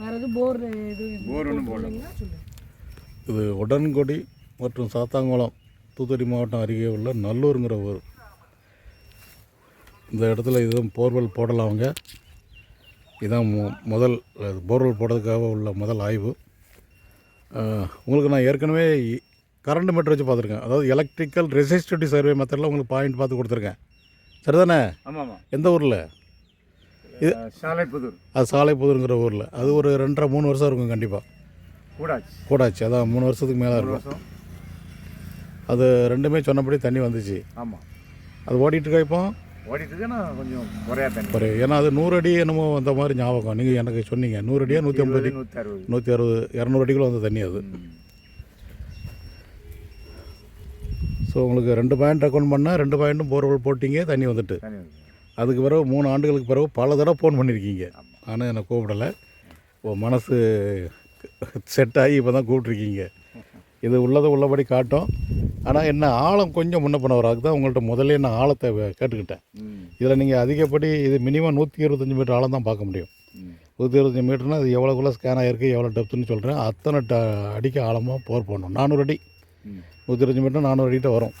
வேற எதுவும் போர் இது போர் ஒன்றும் போடல. இல்லைங்களா? சொல்லுங்க. இது உடன்குடி மற்றும் சாத்தாங்குளம் தூத்துக்குடி மாவட்டம் அருகே உள்ள நல்லூருங்கிற ஊர். இந்த இடத்துல இதுவும் போர்வெல் போடலாம் அவங்க. இதான் மு முதல் போர்வெல் போடுறதுக்காக உள்ள முதல் ஆய்வு. உங்களுக்கு நான் ஏற்கனவே கரண்ட் மீட்டர் வச்சு பார்த்துருக்கேன். அதாவது எலக்ட்ரிக்கல் ரெசிஸ்டிவிட்டி சர்வே மெத்தடில் உங்களுக்கு பாயிண்ட் பார்த்து கொடுத்துருக்கேன். சரிதானே? ஆமாம். எந்த ஊரில்? சாலைப்புதூர் அது சாலைப்புதூருங்கிற ஊரில். அது ஒரு ரெண்டரை மூணு வருஷம் இருக்கும் கண்டிப்பாக கூடாச்சு கூடாச்சு அதான் மூணு வருஷத்துக்கு மேலே இருக்கும். அது ரெண்டுமே சொன்னபடி தண்ணி வந்துச்சு. ஆமாம் அது ஓடிட்டு இருக்கா இப்போ? கொஞ்சம் குறையா தண்ணி. ஏன்னா அது நூறு அடி என்னமோ வந்த மாதிரி ஞாபகம். நீங்கள் எனக்கு சொன்னீங்க. நூறு அடியா நூற்றி ஐம்பது அடி? நூற்றி அறுபது நூற்றி அறுபது இரநூறு அடிக்குள்ள வந்த தண்ணி அது. ஸோ உங்களுக்கு ரெண்டு பாயிண்ட் அக்கௌண்ட் பண்ணால் ரெண்டு பாயிண்ட்டும் போர்வெல் போட்டிங்க தண்ணி வந்துட்டு. அதுக்கு பிறகு மூணு ஆண்டுகளுக்கு பிறகு பல தடவை ஃபோன் பண்ணியிருக்கீங்க. ஆனால் என்னை கூப்பிடலை. மனசு செட் ஆகி இப்போ தான் கூப்பிட்ருக்கீங்க இது உள்ளதை உள்ளபடி காட்டும். ஆனால் என்ன ஆழம் கொஞ்சம் முன்ன பண்ண அதுக்கு தான் உங்கள்கிட்ட முதல்ல நான் ஆழத்தை கேட்டுக்கிட்டேன். இதில் நீங்கள் அதிகப்படி இது மினிமம் நூற்றி இருபத்தஞ்சி மீட்டர் ஆழம் தான் பார்க்க முடியும். நூற்றி இருபத்தஞ்சி மீட்டர்னா அது எவ்வளோக்குள்ள ஸ்கேன் ஆகிருக்கு எவ்வளோ டெப்த்துன்னு சொல்கிறேன் அத்தனை ட அடிக்க ஆழமாக போர் போடணும். நானூறு அடி. நூற்றி இருபத்தஞ்சி மீட்டர் நானூறு அடிக்கிட்ட வரும்.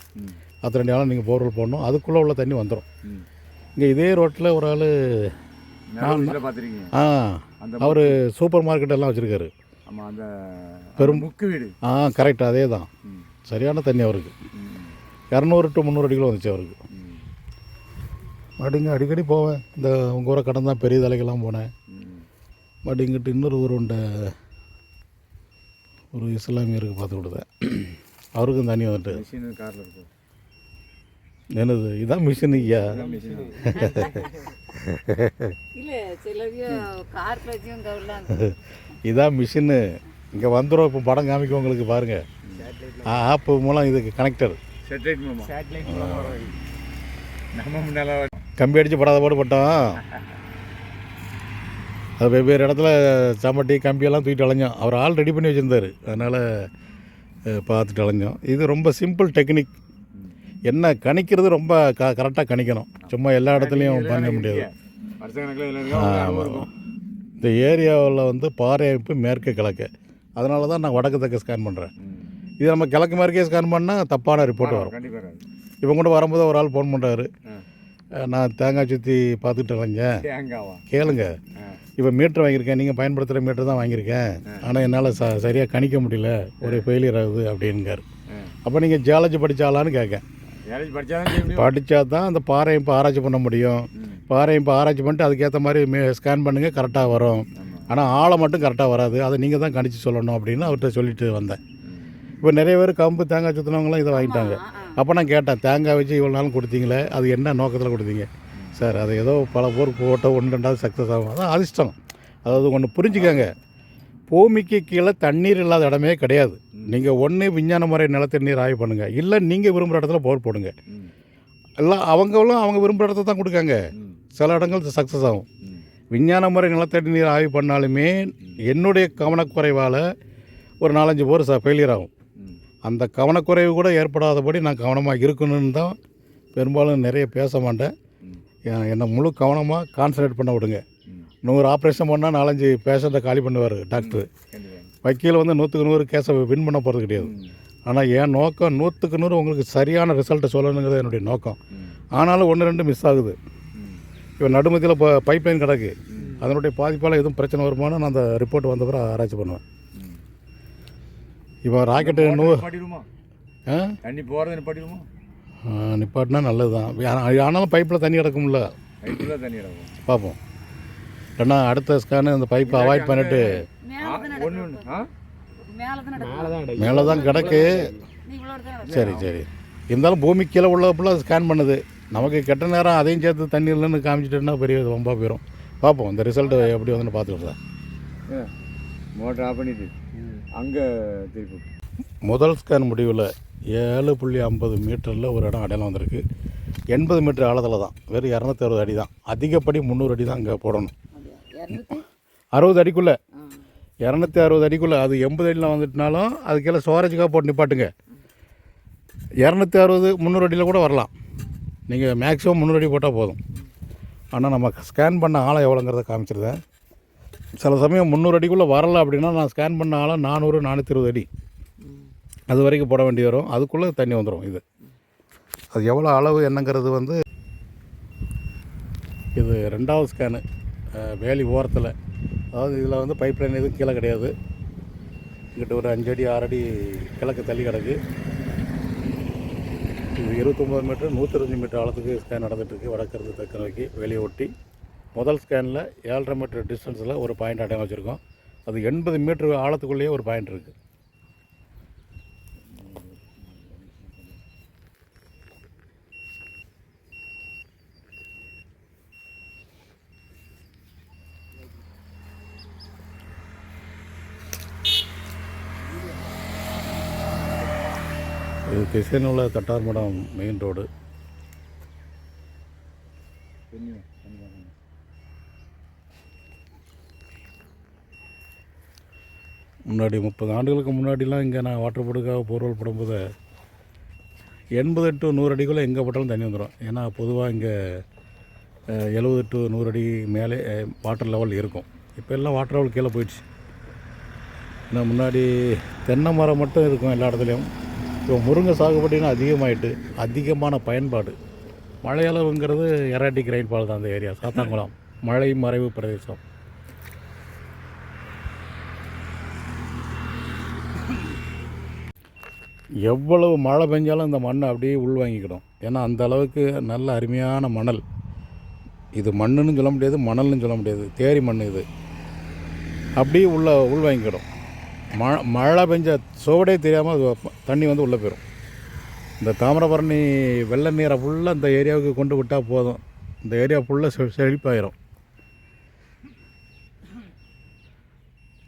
அத்தனை அடி ஆழம் நீங்கள் போர்வெல் போடணும். அதுக்குள்ளே உள்ள தண்ணி வந்துடும் இங்கே இதே ரோட்டில் ஒரு ஆள் ஆ அவர் சூப்பர் மார்க்கெட் எல்லாம் வச்சுருக்காரு. பெரும்- முக்கு வீடு. ஆ கரெக்ட் அதே தான் சரியான தண்ணி அவருக்கு. இரநூறு டு முந்நூறு அடிக்குள்ள வந்துச்சு அவருக்கு. ம். மறுபடியும் அடிக்கடி போவேன். இந்த உங்கள் ஊரை கடன் தான் பெரிய தலைக்கெல்லாம் போனேன். மறுபடியும் இங்கிட்டு இன்னொரு ஊர் உண்ட. ஒரு இஸ்லாமியருக்கு பார்த்து கொடுத்தேன். அவருக்கும் தண்ணி வந்துட்டு. காரில் இருக்கும் என்னது இதான் மிஷின் ஐயா. இதான் மிஷின்னு இங்கே வந்துடும் இப்போ படம் காமிக்கும் உங்களுக்கு பாருங்கள் ஆப்பு மூலம் இதுக்கு கனெக்டர் சேட்டலைட் மூலமாக சேட்டலைட் மூலமாக நம்ம முன்னால கம்பி அடித்து படாத பாடு பட்டோம் அது வெவ்வேறு இடத்துல சமட்டி கம்பியெல்லாம் தூக்கிட்டு அலைஞ்சோம் அவர் ஆள் ரெடி பண்ணி வச்சுருந்தார். அதனால் பார்த்துட்டு அலைஞ்சோம். இது ரொம்ப சிம்பிள் டெக்னிக் என்ன கணிக்கிறது ரொம்ப க கரெக்டாக கணிக்கணும். சும்மா எல்லா இடத்துலையும் பண்ண முடியாது. இந்த ஏரியாவில் வந்து பாறை அமைப்பு மேற்கு கிழக்கு. அதனால தான் நான் வடக்கு தெற்கு ஸ்கேன் பண்ணுறேன். இது நம்ம கிழக்கு மேற்கே ஸ்கேன் பண்ணால் தப்பான ரிப்போர்ட் வரும். இப்போ கூட வரும்போது ஒரு ஆள் ஃபோன் பண்ணுறாரு. நான் தேங்காய் சுற்றி பார்த்துட்டு தேங்காவா? கேளுங்க. இப்போ மீட்டர் வாங்கியிருக்கேன். நீங்கள் பயன்படுத்துகிற மீட்டர் தான் வாங்கியிருக்கேன். ஆனால் என்னால் ச சரியாக கணிக்க முடியல. ஒரே ஃபெயிலியர் ஆகுது அப்படின்னுங்கார். ஆ. அப்போ நீங்கள் ஜியாலஜி படித்தாலான்னு கேட்கேன். படித்தா தான் அந்த பாறையை இப்போ ஆராய்ச்சி பண்ண முடியும். ம். பாறையை இப்போ ஆராய்ச்சி பண்ணிட்டு அதுக்கேற்ற மாதிரி மே ஸ்கேன் பண்ணுங்கள் கரெக்டாக வரும். ஆனால் ஆழம் மட்டும் கரெக்டாக வராது. அதை நீங்கள் தான் கணிச்சு சொல்லணும் அப்படின்னு அவர்கிட்ட சொல்லிட்டு வந்தேன். இப்போ நிறைய பேர் கம்பு தேங்காய் சுற்றினவங்களாம் இதை வாங்கிட்டாங்க. அப்போ நான் கேட்டேன் தேங்காய் வச்சு இவ்வளோ நாளும் கொடுத்தீங்களே அது என்ன நோக்கத்தில் கொடுத்தீங்க? சார் அது ஏதோ பல போர் போட்ட ஒன்று ரெண்டாவது சக்ஸஸ் ஆகும். அதான் அதிர்ஷ்டம். அதாவது ஒன்று புரிஞ்சுக்கங்க. பூமிக்கு கீழே தண்ணீர் இல்லாத இடமே கிடையாது நீங்கள் ஒன்று விஞ்ஞான முறை நிலத்தடி நீர் ஆய்வு பண்ணுங்கள் இல்லை நீங்கள் விரும்புகிற இடத்துல போர் போடுங்க. எல்லாம் அவங்களும் அவங்க விரும்புகிற இடத்த தான் கொடுக்காங்க. சில இடங்கள் சக்ஸஸ் ஆகும். விஞ்ஞான முறை நிலத்தடி நீர் ஆய்வு பண்ணாலுமே என்னுடைய கவனக்குறைவால் ஒரு நாலஞ்சு போர் ச ஃபெயிலியர் ஆகும். அந்த கவனக்குறைவு கூட ஏற்படாதபடி நான் கவனமாக இருக்கணும்னு தான் பெரும்பாலும் நிறைய பேச மாட்டேன் என்னை முழு கவனமாக கான்சன்ட்ரேட் பண்ண விடுங்க. நூறு ஆப்ரேஷன் பண்ணால் நாலஞ்சு பேஷண்ட்டை காலி பண்ணுவார் டாக்டர் வக்கீல் வந்து நூற்றுக்கு நூறு கேஸை வின் பண்ண போகிறது கிடையாது. ஆனால் என் நோக்கம் நூற்றுக்கு நூறு உங்களுக்கு சரியான ரிசல்ட்டை சொல்லணுங்கிறது என்னுடைய நோக்கம். ஆனாலும் ஒன்று ரெண்டு மிஸ் ஆகுது. இப்போ நடுமத்தியில் இப்போ பைப் லைன் கிடக்கு. அதனுடைய பாதிப்பால் எதுவும் பிரச்சனை வருமானு நான் அந்த ரிப்போர்ட் வந்த பிறகு ஆராய்ச்சி பண்ணுவேன். இப்போ ராக்கெட்டு நூ தண்ணி போகிறத நிப்பாட்டிடுமா நிப்பாட்டினா நல்லது தான் ஆனாலும் பைப்பில் தண்ணி கிடக்கும்ல. தண்ணி இறக்கும் பார்ப்போம் இல்லைன்னா அடுத்த ஸ்கேனு அந்த பைப்பை அவாய்ட் ஆ? மேல தான் தான் கிடக்கு. தான் சரி சரி. இருந்தாலும் பூமி கீழே உள்ள ஃபுல்லாக ஸ்கேன் பண்ணுது. நமக்கு கெட்ட நேரம் அதையும் சேர்த்து தண்ணி இல்லைன்னு காமிச்சிட்டோன்னா பெரிய ரொம்ப போயிடும் பார்ப்போம் இந்த ரிசல்ட்டு எப்படி வந்துன்னு பார்த்துக்கலாம் மோட்டர் ஆஃப் பண்ணிட்டு அங்கே திருப்பி முதல் ஸ்கேன் முடிவில் ஏழு புள்ளி ஐம்பது மீட்டரில் ஒரு இடம் அடையாளம் வந்திருக்கு. எண்பது மீட்டர் ஆழத்தில் தான். வெறும் இரநூத்தி அறுபது அடி தான். அதிகப்படி முந்நூறு அடி தான் அங்கே போடணும். அறுபது அடிக்குள்ளே. இரநூத்தி அறுபது அடிக்குள்ளே. அது எண்பது அடியில் வந்துட்டுனாலும் அதுக்கெல்லாம் ஸ்டோரேஜுக்காக போட்டு நிப்பாட்டுங்க. இரநூத்தி அறுபது முந்நூறு அடியில் கூட வரலாம். நீங்கள் மேக்ஸிமம் முந்நூறு அடி போட்டால் போதும். ஆனால் நம்ம ஸ்கேன் பண்ண ஆழம் எவ்வளோங்கிறத காமிச்சிருந்தேன் சில சமயம் முந்நூறு அடிக்குள்ளே வரல அப்படின்னா நான் ஸ்கேன் பண்ண ஆளாக நானூறு நானூற்றி இருபது அடி. அது வரைக்கும் போட வேண்டி வரும். அதுக்குள்ளே தண்ணி வந்துடும் இது. அது எவ்வளோ அளவு என்னங்கிறது வந்து இது ரெண்டாவது ஸ்கேனு வேலி ஓரத்தில். அதாவது இதில் வந்து பைப் லைன் எதுவும் கீழே கிடையாது. இங்கிட்ட ஒரு அஞ்சு அடி ஆறு அடி கிழக்கு தள்ளி கிடக்கு. இது இருபத்தொம்பது மீட்டர் நூற்றி மீட்டர் ஆழத்துக்கு ஸ்கேன் நடந்துகிட்ருக்கு வடக்கிறது தெற்கு நோக்கி வெளியே ஒட்டி. முதல் ஸ்கேனில் ஏழரை மீட்டர் டிஸ்டன்ஸில் ஒரு பாயிண்ட் அடையாளம் வச்சுருக்கோம். அது எண்பது மீட்டர் ஆழத்துக்குள்ளேயே ஒரு பாயிண்ட் இருக்குது இது தட்டார் தட்டார்மடம் மெயின் ரோடு முன்னாடி முப்பது ஆண்டுகளுக்கு முன்னாடிலாம் இங்கே நான் வாட்டர் போர்டுக்காக போர்வல் போடும்போது எண்பது டு நூறு அடிக்குள்ளே எங்கே போட்டாலும் தண்ணி வந்துடும் ஏன்னா பொதுவாக இங்கே எழுபது டு நூறு அடி மேலே வாட்டர் லெவல் இருக்கும். இப்போ எல்லாம் வாட்டர் லெவல் கீழே போயிடுச்சு. ஏன்னா முன்னாடி தென்னை மரம் மட்டும் இருக்கும் எல்லா இடத்துலையும். இப்போ முருங்கை சாகுபடினா அதிகமாயிட்டு அதிகமான பயன்பாடு. மழையளவுங்கிறது எராட்டிக் ரெயின்ஃபால் தான் அந்த ஏரியா சாத்தாங்குளம். மழை மறைவு பிரதேசம். எவ்வளவு மழை பெஞ்சாலும் இந்த மண்ணை அப்படியே உள்வாங்கிக்கிடும். ஏன்னா அந்த அளவுக்கு நல்ல அருமையான மணல். இது மண்ணுன்னு சொல்ல முடியாது மணல்னு சொல்ல முடியாது. தேரி மண் இது. அப்படியே உள்ள உள்வாங்கிக்கிடும். மழை மழை பெஞ்ச சுவடே தெரியாமல் அது தண்ணி வந்து உள்ளே போயிடும் இந்த தாமிரபரணி வெள்ள நீரை ஃபுல்லாக இந்த ஏரியாவுக்கு கொண்டு விட்டால் போதும். இந்த ஏரியா ஃபுல்லாக செ செழிப்பாயிரும்.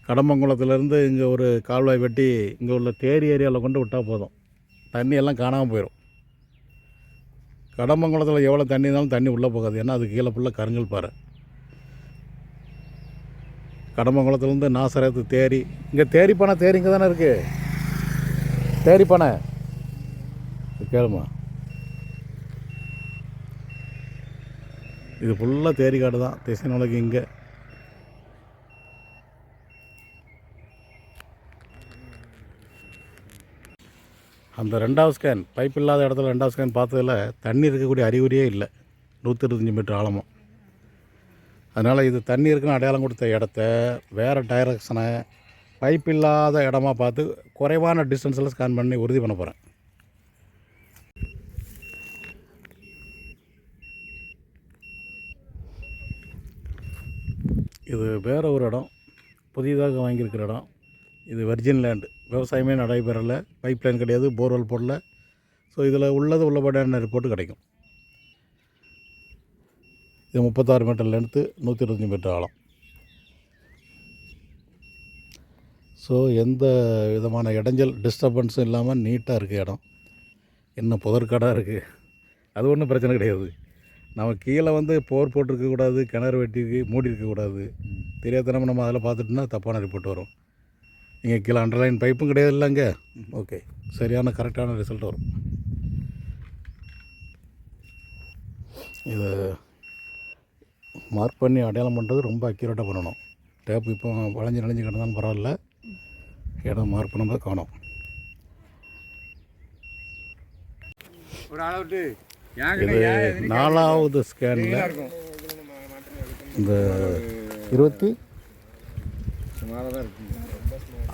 கடம்பங்குளத்துலேருந்து இங்கே ஒரு கால்வாய் வெட்டி இங்கே உள்ள தேரி ஏரியாவில் கொண்டு விட்டால் போதும். தண்ணி எல்லாம் காணாமல் போயிடும் கடம்பங்குளத்தில் எவ்வளோ தண்ணி இருந்தாலும் தண்ணி உள்ளே போகாது. ஏன்னா அது கீழே ஃபுல்லாக கருங்கல் பாறை. கடம்பங்குளத்துலேருந்து நாசரத்து தேரி இங்கே தேரி போனால் தேரி இங்கே தானே இருக்குது தேரி கேளுமா. இது ஃபுல்லாக தேரி காடு தான். திசை நாளைக்கு இங்கே. அந்த ரெண்டாவது ஸ்கேன் பைப் இல்லாத இடத்துல ரெண்டாவது ஸ்கேன் பார்த்ததில் தண்ணி இருக்கக்கூடிய அறிகுறியே இல்லை. நூற்றி இருபத்தஞ்சி மீட்டர் ஆழமும் அதனால் இது தண்ணி இருக்குன்னு அடையாளம் கொடுத்த இடத்த வேறு டைரக்ஷனை பைப் இல்லாத இடமா பார்த்து குறைவான டிஸ்டன்ஸில் ஸ்கேன் பண்ணி உறுதி பண்ண போகிறேன் இது வேறு ஒரு இடம். புதிதாக வாங்கியிருக்கிற இடம். இது வெர்ஜின் லேண்டு விவசாயமே நடைபெறலை. பைப் லைன் கிடையாது போர்வெல் போடல. ஸோ இதில் உள்ளது உள்ளபடியான ரிப்போர்ட்டு கிடைக்கும். இது முப்பத்தாறு மீட்டர் லென்த்து நூற்றி இருபத்தஞ்சி மீட்டர் ஆழம். ஸோ எந்த விதமான இடைஞ்சல் டிஸ்டர்பன்ஸும் இல்லாமல் நீட்டாக இருக்குது இடம். என்ன புதற்காடாக இருக்குது அது ஒன்றும் பிரச்சனை கிடையாது. நம்ம கீழே வந்து போர் போட்டிருக்கக்கூடாது கிணறு வெட்டி மூடி இருக்கக்கூடாது தெரியாதனமாக நம்ம அதில் பார்த்துட்டுனா தப்பான ரிப்போர்ட் வரும். இங்கே கீழே அண்டர்லைன் பைப்பும் கிடையாது இல்லைங்க ஓகே சரியான கரெக்டான ரிசல்ட் வரும். இது மார்க் பண்ணி அடையாளம் பண்ணுறது ரொம்ப அக்யூரேட்டாக பண்ணணும். டேப் இப்போ வளைஞ்சு நனைஞ்சு கிடந்தாலும் பரவாயில்ல. இடம் மார்க் பண்ணும்போது காணும். இது நாலாவது ஸ்கேனில் இந்த இருபத்தி.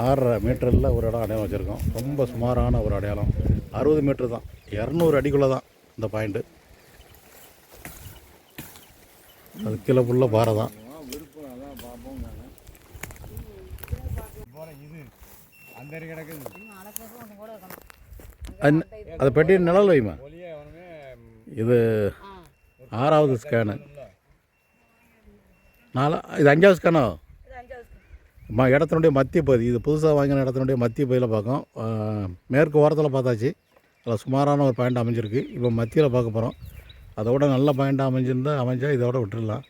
ஆறரை மீட்டரில் ஒரு இடம் அடையாளம் வச்சுருக்கோம். ரொம்ப சுமாரான ஒரு அடையாளம். அறுபது மீட்டர் தான். இரநூறு அடிக்குள்ளே தான் இந்த பாயிண்ட்டு அது கீழே ஃபுல்லாக பாறை தான் விருப்பம் அதான் பார்ப்போம் போகிறேன் இது அந்த அடி கிடக்குது இன்னும் அரை பக்கம் ஒன்று கூட இருக்கணும் அது பெட்டி நிழல் வைமா. இது ஆறாவது ஸ்கேனு நாலா இது அஞ்சாவது ஸ்கேனோ ம இடத்தினுடைய மத்திய பகுதி. இது புதுசாக வாங்கின இடத்தினுடைய மத்திய பகுதியில் பார்க்கும் மேற்கு ஓரத்தில் பார்த்தாச்சு. அதில் சுமாரான ஒரு பாயிண்ட் அமைஞ்சிருக்கு. இப்போ மத்தியில் பார்க்க போகிறோம் அதோட நல்ல பாயிண்ட் அமைஞ்சிருந்தால் அமைஞ்சால் இதோட விட்டுடலாம்.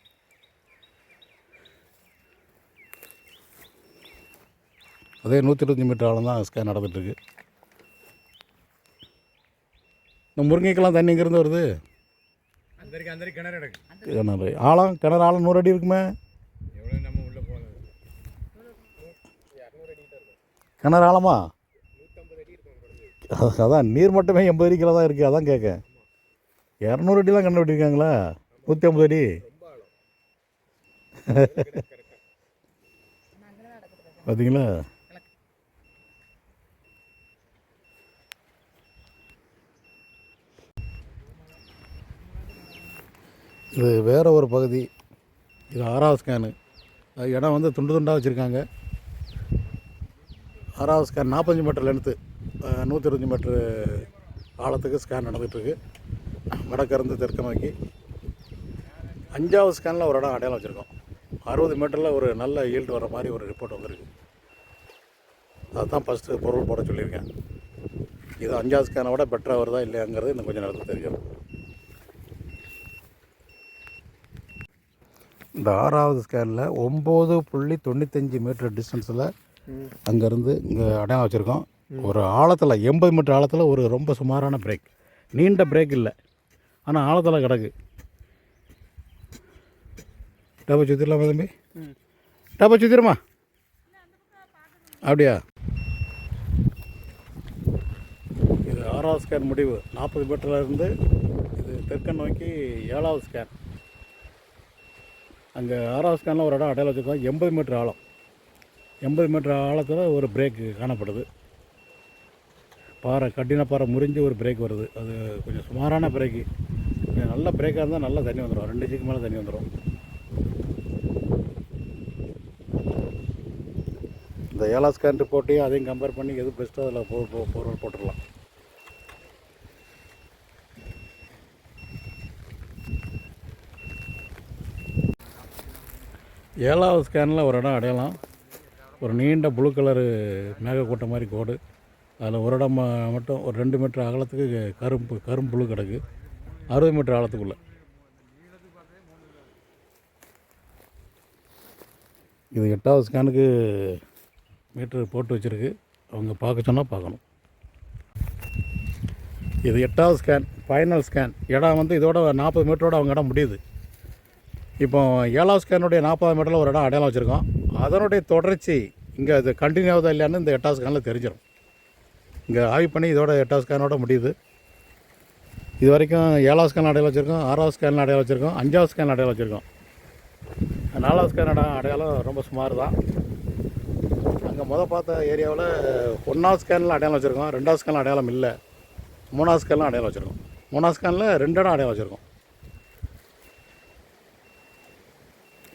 அதே நூற்றி இருபத்தஞ்சி மீட்டர் ஆழம் தான் ஸ்கேன் நடந்துகிட்ருக்கு. இந்த முருங்கைக்கெல்லாம் தண்ணி இங்கேருந்து வருது? கிணறு ஆழம் கிணறு ஆழம் நூறு அடி இருக்குமே? கிணறு ஆழமா? அது- அதான் நீர் மட்டுமே எண்பது அடி கீழே தான் இருக்குது அதான் கேட்க இரநூறு அடிலாம் கண்ணு வெட்டியிருக்காங்களா நூற்றி ஐம்பது அடி பார்த்தீங்களா இது வேறு ஒரு பகுதி. இது ஆறாவது ஸ்கேனு இடம் வந்து துண்டு துண்டாக வச்சுருக்காங்க. ஆறாவது ஸ்கேன் நாற்பத்தஞ்சு மீட்டர் லென்த்து நூற்றி இருபத்தஞ்சி மீட்ரு ஆழத்துக்கு ஸ்கேன் நடந்துகிட்ருக்கு. வடக்கிருந்து தெற்கு நோக்கி. அஞ்சாவது ஸ்கேனில் ஒரு இடம் அடையாளம் வச்சுருக்கோம். அறுபது மீட்டரில் ஒரு நல்ல ஈல்டு வர மாதிரி ஒரு ரிப்போர்ட் வந்திருக்கு. அதுதான் ஃபஸ்ட்டு பொருள் போட சொல்லியிருக்கேன். இது அஞ்சாவது ஸ்கேனை விட பெட்டராக வருதா இல்லையாங்கிறது இன்னும் கொஞ்சம் நேரத்தில் தெரியும் இந்த ஆறாவது ஸ்கேனில் ஒம்பது புள்ளி தொண்ணூத்தஞ்சு மீட்டர் டிஸ்டன்ஸில் அங்கேருந்து இங்கே அடையாளம் வச்சுருக்கோம். ஒரு ஆழத்தில் எண்பது மீட்டர் ஆழத்தில் ஒரு ரொம்ப சுமாரான பிரேக் நீண்ட பிரேக் இல்லை. ஆனால் ஆழத்தில் கிடக்கு. டப்பா சுற்றிடலாமா தம்பி? டப்பா சுற்றிடுமா அப்படியா? இது ஆறாவது ஸ்கேன் முடிவு. நாற்பது மீட்டரில் இருந்து இது தெற்கை நோக்கி ஏழாவது ஸ்கேன் அங்கே ஆறாவது ஸ்கேனில் ஒரு இடம் அடையாளம் வச்சுருக்கோம். எண்பது மீட்டர் ஆழம். எண்பது மீட்டர் ஆழத்தில் ஒரு பிரேக்கு காணப்படுது. பாறை கட்டின பாறை முறிஞ்சு ஒரு பிரேக் வருது. அது கொஞ்சம் சுமாரான பிரேக்கு கொஞ்சம் நல்ல பிரேக்காக இருந்தால் நல்லா தண்ணி வந்துடும் ரெண்டு இன்ச்சுக்கு மேலே தண்ணி வந்துடும் இந்த ஏலாஸ்கான் ரிப்போர்ட்டையும் அதையும் கம்பேர் பண்ணி எது பெஸ்ட்டோ அதில் போ போ- போட்டுடலாம். ஏழாவது ஸ்கேனில் ஒரு இடம் அடையலாம். ஒரு நீண்ட ப்ளூ கலரு மேகக்கூட்டம் மாதிரி கோடு. அதில் ஒரு இடம் மட்டும் ஒரு ரெண்டு மீட்டர் அகலத்துக்கு கரும்பு கரும்பு புழு கிடக்கு. அறுபது மீட்டர் அகலத்துக்குள்ளே இது எட்டாவது ஸ்கேனுக்கு மீட்ரு போட்டு வச்சுருக்கு. அவங்க பார்க்க சொன்னால் பார்க்கணும். இது எட்டாவது ஸ்கேன் ஃபைனல் ஸ்கேன் இடம் வந்து இதோட நாற்பது மீட்டரோட அவங்க இடம் முடியுது. இப்போ ஏழாவது ஸ்கேனுடைய நாற்பது மீட்டரில் ஒரு இடம் அடையாளம் வச்சுருக்கோம். அதனுடைய தொடர்ச்சி இங்கே அது கண்டினியூ ஆகுதா இல்லையான்னு இந்த எட்டாவது ஸ்கேனில் தெரிஞ்சிடும் இங்கே ஆய்வு பண்ணி இதோட எட்டாவது ஸ்கேனோட முடியுது. இது வரைக்கும் ஏழாவது ஸ்கேன் அடையாளம் வச்சுருக்கோம் ஆறாவது ஸ்கேன் அடையாளம் வச்சுருக்கோம் அஞ்சாவது ஸ்கேன் அடையாளம் வச்சுருக்கோம். நாலாவது ஸ்கேன் அடையாளம் ரொம்ப சுமார் தான் அங்கே முத பார்த்த ஏரியாவில் ஒன்றாவது ஸ்கேனில் அடையாளம் வச்சுருக்கோம் ரெண்டாவது ஸ்கேனில் அடையாளம் இல்லை. மூணாவது ஸ்கேனில் அடையாளம் வச்சுருக்கோம். மூணாவது ஸ்கேனில் ரெண்டு இடம் அடையாளம் வச்சுருக்கோம்.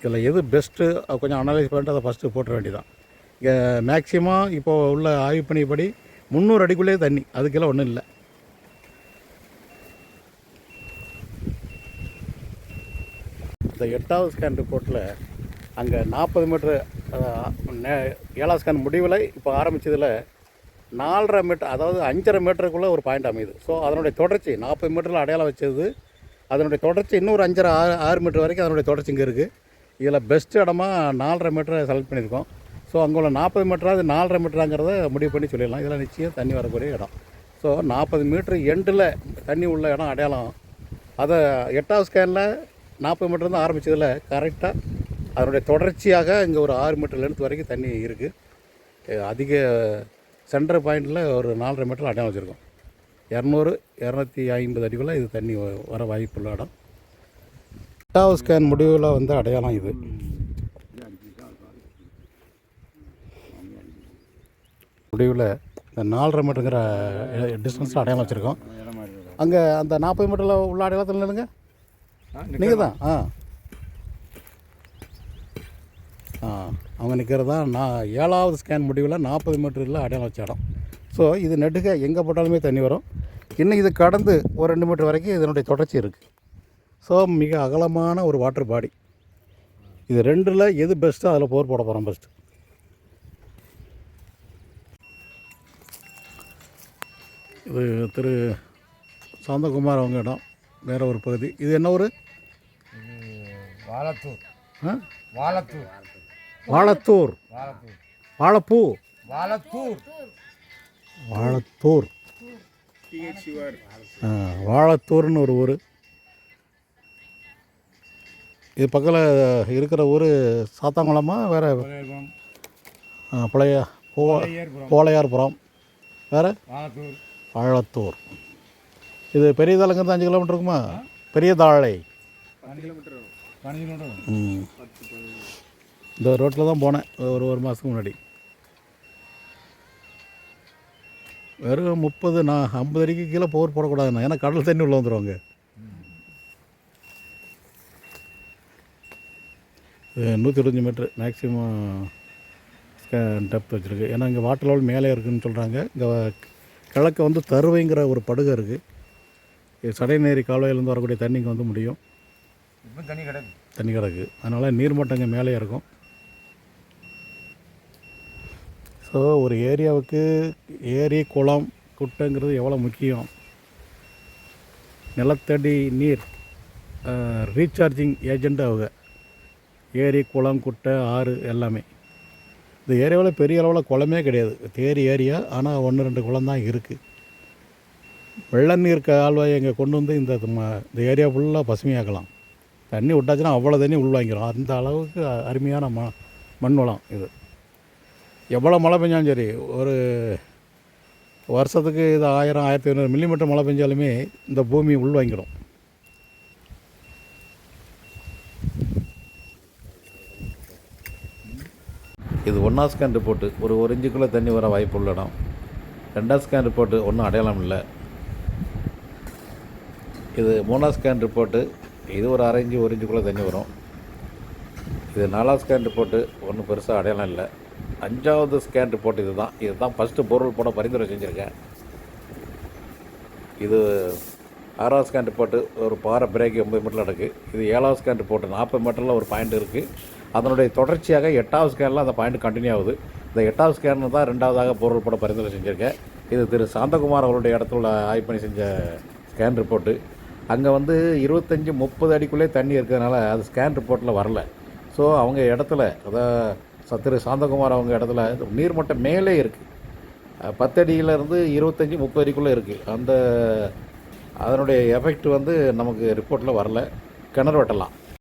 இதில் எது பெஸ்ட்டு கொஞ்சம் அனலைஸ் பண்ணிட்டு அதை ஃபஸ்ட்டு போட்டுற வேண்டியதான் இங்கே மேக்ஸிமம் இப்போது உள்ள ஆய்வு பணிப்படி முந்நூறு அடிக்குள்ளேயே தண்ணி அதுக்கெல்லாம் ஒன்றும் இல்லை. இந்த எட்டாவது ஸ்கேன் ரிப்போர்ட்டில் அங்கே நாற்பது மீட்ரு ஏழாவது ஸ்கேன் முடிவில் இப்போ ஆரம்பித்ததில் நாலரை மீட்டர் அதாவது அஞ்சரை மீட்டருக்குள்ளே ஒரு பாயிண்ட் அமையுது. ஸோ அதனுடைய தொடர்ச்சி நாற்பது மீட்டரில் அடையாளம் வச்சது அதனுடைய தொடர்ச்சி இன்னொரு அஞ்சரை ஆறு ஆறு மீட்டர் வரைக்கும் அதனுடைய தொடர்ச்சி இங்கே இருக்குது இதில் பெஸ்ட் இடமா நாலரை மீட்டரை செலக்ட் பண்ணியிருக்கோம். ஸோ அங்கே உள்ள நாற்பது மீட்டரா அது நாலரை மீட்டராங்கிறத முடிவு பண்ணி சொல்லிடலாம். இதில் நிச்சயம் தண்ணி வரக்கூடிய இடம். ஸோ நாற்பது மீட்ரு எண்டில் தண்ணி உள்ள இடம் அடையாளம். அதை எட்டாவது ஸ்கேனில் நாற்பது மீட்டர் தான் ஆரம்பித்ததில் கரெக்டாக அதனுடைய தொடர்ச்சியாக இங்கே ஒரு ஆறு மீட்டர் லென்த் வரைக்கும் தண்ணி இருக்குது அதிக சென்டர் பாயிண்டில் ஒரு நாலரை மீட்டர் அடையாளம் வச்சுருக்கோம். இரநூறு இரநூத்தி ஐம்பது அடிக்குள்ளே இது தண்ணி வ- வர வாய்ப்புள்ள இடம். எட்டாவது ஸ்கேன் முடிவில் வந்து அடையாளம் இது. முடிவில் இந்த நாலரை மீட்டருங்கிற டிஸ்டன்ஸில் அடையாளம் வச்சுருக்கோம். அங்கே அந்த நாற்பது மீட்டரில் உள்ள அடையாளத்தில் நில்லுங்க. நீங்கள் தான் ஆ. ஆ அவங்க நிற்கிறது தான் நான் ஏழாவது ஸ்கேன் முடிவில் நாற்பது மீட்டரில் அடையாளம் வச்ச இடம் ஸோ இது நெடுக எங்கே போட்டாலுமே தண்ணி வரும். இன்னும் இது கடந்து ஒரு ரெண்டு மீட்டர் வரைக்கும் இதனுடைய தொடர்ச்சி இருக்குது ஸோ மிக அகலமான ஒரு வாட்டர் பாடி இது ரெண்டில் எது பெஸ்ட்டோ அதில் போர் போட போகிறோம் பெஸ்ட்டு இது திரு சாந்தகுமார் அவங்க இடம் வேற ஒரு பகுதி. இது என்ன ஒரு வாழத்தூர். ஆ? வாழத்தூர். வாழத்தூர். வாழைப்பூ. வாழத்தூர். வாழத்தூர். ஆ, வாழத்தூர்னு ஒரு ஊர். இது பக்கத்தில் இருக்கிற ஊர் சாத்தாங்குளமா வேறு பழைய போ ஏற்புறம் கோளையார்புரம் வேறு? ஆழத்தூர் இது பெரிய தாளங்கிறது அஞ்சு கிலோமீட்டர் இருக்குமா? பெரிய தாழை. இந்த ரோட்டில் தான் போனேன் ஒரு ஒரு மாதத்துக்கு முன்னாடி. வெறும் முப்பது நான் ஐம்பது அடிக்கு கீழே போர் போடக்கூடாதுண்ணா ஏன்னா கடல் தண்ணி உள்ள வந்துடுவாங்க நூற்றி இருபத்தஞ்சி மீட்ரு மேக்ஸிமம் டெப்த் வச்சுருக்கு. ஏன்னா இங்கே வாட்டர் லெவல் மேலே இருக்குதுன்னு சொல்கிறாங்க இங்கே கிழக்க வந்து தருவைங்கிற ஒரு படுகை இருக்குது சடைநேரி கால்வாயிலேருந்து வரக்கூடிய தண்ணி இங்கே வந்து முடியும். தண்ணி கிடக்கு. தண்ணி கிடக்கு. அதனால் நீர்மட்டம் இங்கே மேலே இருக்கும். ஸோ ஒரு ஏரியாவுக்கு ஏரி குளம் குட்டைங்கிறது எவ்வளோ முக்கியம்? நிலத்தடி நீர் ரீசார்ஜிங் ஏஜெண்ட் அவங்க ஏரி குளம் குட்டை ஆறு எல்லாமே. இந்த ஏரியாவில் பெரிய அளவில் குளமே கிடையாது. தேரி ஏரியா ஆனால் ஒன்று ரெண்டு குளம் தான் இருக்குது வெள்ள நீர் கால்வாயை இங்கே கொண்டு வந்து இந்த ம- இந்த ஏரியா ஃபுல்லாக பசுமையாக்கலாம். தண்ணி விட்டாச்சுன்னா அவ்வளோ தண்ணி உள்வாங்கிடும் அந்த அளவுக்கு அருமையான ம மண் வளம் இது. எவ்வளோ மழை பெஞ்சாலும் சரி ஒரு வருஷத்துக்கு இது ஆயிரம் ஆயிரத்தி ஐநூறு மில்லிமீட்டர் மழை பெஞ்சாலுமே இந்த பூமி உள்வாங்கிடும் இது ஒன்றா ஸ்கேன் ரிப்போர்ட்டு ஒரு ஒரு இஞ்சுக்குள்ளே தண்ணி வர வாய்ப்பு உள்ள இடம். ரெண்டாம் ஸ்கேன் ரிப்போர்ட்டு ஒன்றும் அடையாளம் இல்லை. இது மூணாவது ஸ்கேன் ரிப்போர்ட்டு இது ஒரு அரை இஞ்சு ஒரு இஞ்சுக்குள்ளே தண்ணி வரும். இது நாலாவது ஸ்கேன் ரிப்போர்ட்டு ஒன்றும் பெருசாக அடையாளம் இல்லை. அஞ்சாவது ஸ்கேன் ரிப்போர்ட் இது தான் இது தான் ஃபஸ்ட்டு பொருள் போட பரிந்துரை செஞ்சுருக்கேன். இது ஆறாவது ஸ்கேன் ரிப்போர்ட்டு ஒரு பாறை பிரேக் ஒம்பது மீட்டரில் நடக்கு. இது ஏழாவது ஸ்கேன் ரிப்போர்ட் நாற்பது மீட்டரில் ஒரு பாயிண்ட் இருக்குது அதனுடைய தொடர்ச்சியாக எட்டாவது ஸ்கேனில் அந்த பாயிண்ட் கண்டினியூ ஆகுது. இந்த எட்டாவது ஸ்கேன் தான் ரெண்டாவதாக பொருள் போட பரிந்துரை செஞ்சுருக்கேன். இது திரு சாந்தகுமார் அவருடைய இடத்துல ஆய்வு பண்ணி செஞ்ச ஸ்கேன் ரிப்போர்ட்டு அங்கே வந்து இருபத்தஞ்சி முப்பது அடிக்குள்ளே தண்ணி இருக்கிறதுனால அது ஸ்கேன் ரிப்போர்ட்டில் வரல. ஸோ அவங்க இடத்துல அதாவது திரு சாந்தகுமார் அவங்க இடத்துல நீர்மட்டம் மேலே இருக்குது பத்தடியிலேருந்து இருபத்தஞ்சி முப்பது அடிக்குள்ளே இருக்குது அந்த அதனுடைய எஃபெக்ட் வந்து நமக்கு ரிப்போர்ட்டில் வரல. கிணறு வெட்டலாம்.